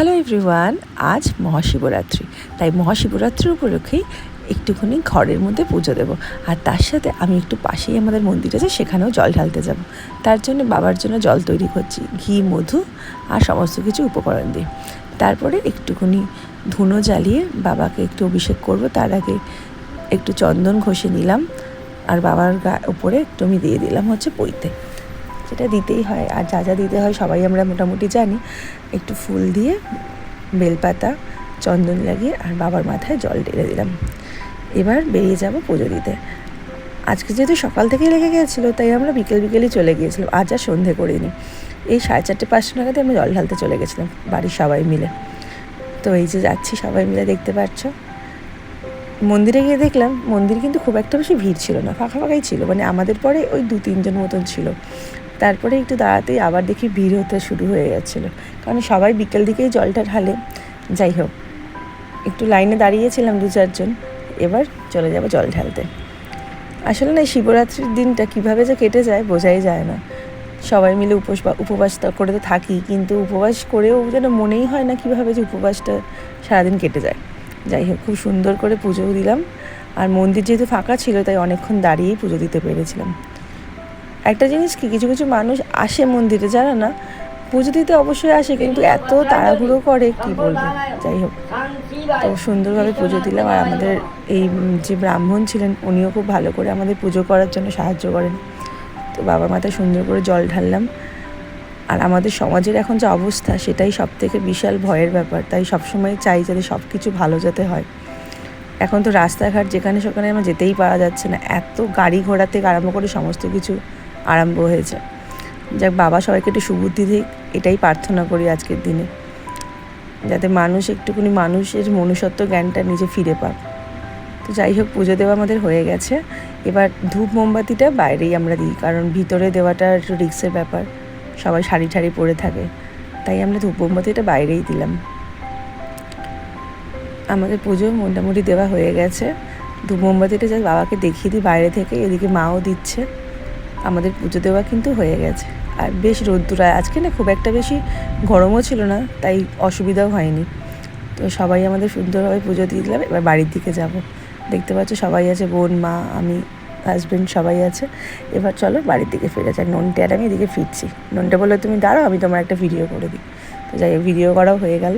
Hello everyone আজ মহাশিবরাত্রি। তাই মহাশিবরাত্রির উপলক্ষেই একটুখানি ঘরের মধ্যে পুজো দেবো। আর তার সাথে আমি একটু পাশেই আমাদের মন্দির আছে, সেখানেও জল ঢালতে যাব। তার জন্য বাবার জন্য জল তৈরি করছি। ঘি, মধু আর সমস্ত কিছু উপকরণ দিয়ে। তারপরে একটুখানি ধুনো জ্বালিয়ে বাবাকে একটু অভিষেক করব। তার আগে একটু চন্দন ঘষে নিলাম। আর বাবার গা উপরে একটু আমি দিয়ে দিলাম হচ্ছে পইতে সেটা দিতেই হয়। আর যা যা দিতে হয় সবাই আমরা মোটামুটি জানি। একটু ফুল দিয়ে বেলপাতা, চন্দন লাগিয়ে আর বাবার মাথায় জল ঢেলে দিলাম। এবার বেরিয়ে যাব পুজো দিতে। আজকে যেহেতু সকাল থেকেই লেগে গিয়েছিল, তাই আমরা বিকেল বিকেলই চলে গিয়েছিলাম। আজ আর সন্ধে করিনি। এই সাড়ে চারটে পাঁচটা নাগাদে আমরা জল ঢালতে চলে গেছিলাম, বাড়ির সবাই মিলে। তো এই যে যাচ্ছি, সবাই মিলে দেখতে পাচ্ছ। মন্দিরে গিয়ে দেখলাম মন্দির কিন্তু খুব একটা বেশি ভিড় ছিল না ফাঁকা ফাঁকাই ছিল। মানে আমাদের পরে ওই দু তিনজন মতন ছিল। তারপরে একটু দাঁড়াতেই আবার দেখি ভিড় হতে শুরু হয়ে যাচ্ছিল। কারণ সবাই বিকেল দিকেই জলটা ঢালে। যাই হোক, একটু লাইনে দাঁড়িয়েছিলাম দু চারজন। এবার চলে যাব জল ঢালতে। আসলে না শিবরাত্রির দিনটা কীভাবে যে কেটে যায় বোঝাই যায় না। সবাই মিলে উপোস উপবাস করে তো থাকি, কিন্তু উপবাস করেও যেন মনেই হয় না কীভাবে যে উপবাসটা সারাদিন কেটে যায়। যাই হোক, খুব সুন্দর করে পুজোও দিলাম। আর মন্দির যেহেতু ফাঁকা ছিল, তাই অনেকক্ষণ দাঁড়িয়েই পুজো দিতে পেরেছিলাম। একটা জিনিস কি, কিছু কিছু মানুষ আসে মন্দিরে যারা না? পুজো দিতে অবশ্যই আসে, কিন্তু এত তাড়াহুড়ো করে, কি বলব? যাই হোক, তো সুন্দরভাবে পুজো দিলাম। আর আমাদের এই যে ব্রাহ্মণ ছিলেন, উনিও খুব ভালো করে আমাদের পুজো করার জন্য সাহায্য করেন। তো বাবার মাথায় সুন্দর করে জল ঢাললাম। আর আমাদের সমাজের এখন যে অবস্থা, সেটাই সব থেকে বিশাল ভয়ের ব্যাপার। তাই সবসময় চাই যাতে সব কিছু ভালো যাতে হয়। এখন তো রাস্তাঘাট যেখানে সেখানে আমার যেতেই পারা যাচ্ছে না। এত গাড়ি ঘোড়া থেকে আরম্ভ করে সমস্ত কিছু আরম্ভ হয়েছে। যাক, বাবা সবাইকে একটু সুবুদ্ধি দিক, এটাই প্রার্থনা করি আজকের দিনে। যাতে মানুষ একটুখানি মানুষের মনুষ্যত্ব জ্ঞানটা নিজে ফিরে পাক। তো যাই হোক, পুজো দেওয়া আমাদের হয়ে গেছে। এবার ধূপ মোমবাতিটা বাইরেই আমরা দিই, কারণ ভিতরে দেওয়াটা একটু রিক্সের ব্যাপার। সবাই শাড়ি ঠাড়ি পরে থাকে। তাই আমরা ধূপ বাইরেই দিলাম। আমাদের পুজো মোটামুটি দেওয়া হয়ে গেছে। ধূপ মোমবাতিটা যা বাবাকে দেখিয়ে দিই বাইরে থেকে, এদিকে মাও দিচ্ছে। আমাদের পুজো দেওয়া কিন্তু হয়ে গেছে। আর বেশ রোদ্দুরায় আজকে না খুব একটা বেশি গরমও ছিল না, তাই অসুবিধাও হয়নি। তো সবাই আমাদের সুন্দরভাবে পুজো দিয়ে দিলাম, এবার বাড়ির দিকে যাব। দেখতে পাচ্ছ সবাই আছে, বোন, মা, আমি। হাজব্যান্ড সবাই আছে। এবার চলো বাড়ির দিকে ফিরে যাক ননটে আর আমি এদিকে ফিরছি। ননটে বলল, তুমি দাঁড়াও, আমি তোমার একটা ভিডিও করে দিই। তো যাই ভিডিও করাও হয়ে গেল।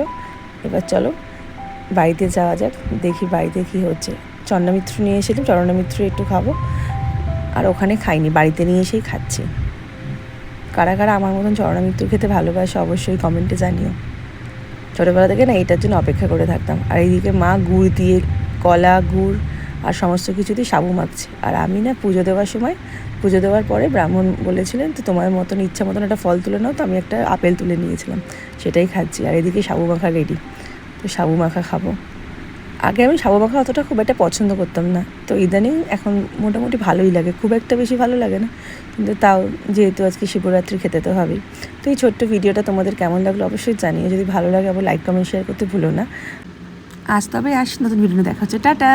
এবার চলো বাড়িতে যাওয়া যাক, দেখি বাড়িতে কী হচ্ছে। চন্দ্রমিত্র নিয়ে এসেছিলাম, চন্দ্রমিত্র একটু খাব। আর ওখানে খাইনি, বাড়িতে নিয়ে এসেই খাচ্ছি। কারা কারা আমার মতন চরণামৃত্যু খেতে ভালোবাসে অবশ্যই কমেন্টে জানিও। ছোটোবেলা থেকে না এটার জন্য অপেক্ষা করে থাকতাম। আর এইদিকে মা গুড় দিয়ে কলা, গুড় আর সমস্ত কিছুতেই সাবু মাখছে আর আমি না পুজো দেওয়ার সময়, পুজো দেওয়ার পরে ব্রাহ্মণ বলেছিলেন, তো তোমার মতন ইচ্ছা মতন একটা ফল তুলে নাও, তো আমি একটা আপেল তুলে নিয়েছিলাম। সেটাই খাচ্ছি। আর এদিকে সাবু মাখা রেডি তো সাবু মাখা খাব। আগে আমি সাবু মাখা অতটা খুব একটা পছন্দ করতাম না। তো ইদানিং এখন মোটামুটি ভালোই লাগে, খুব একটা বেশি ভালো লাগে না। কিন্তু তাও যেহেতু আজকে শিবরাত্রি খেতে তো হবেই। তো এই ছোট্ট ভিডিওটা তোমাদের কেমন লাগল অবশ্যই জানিয়ে যদি ভালো লাগে, আবার লাইক কমেন্ট শেয়ার করতে ভুলো না। আজ তবে আস, নতুন ভিডিও দেখা হচ্ছে। টাটা!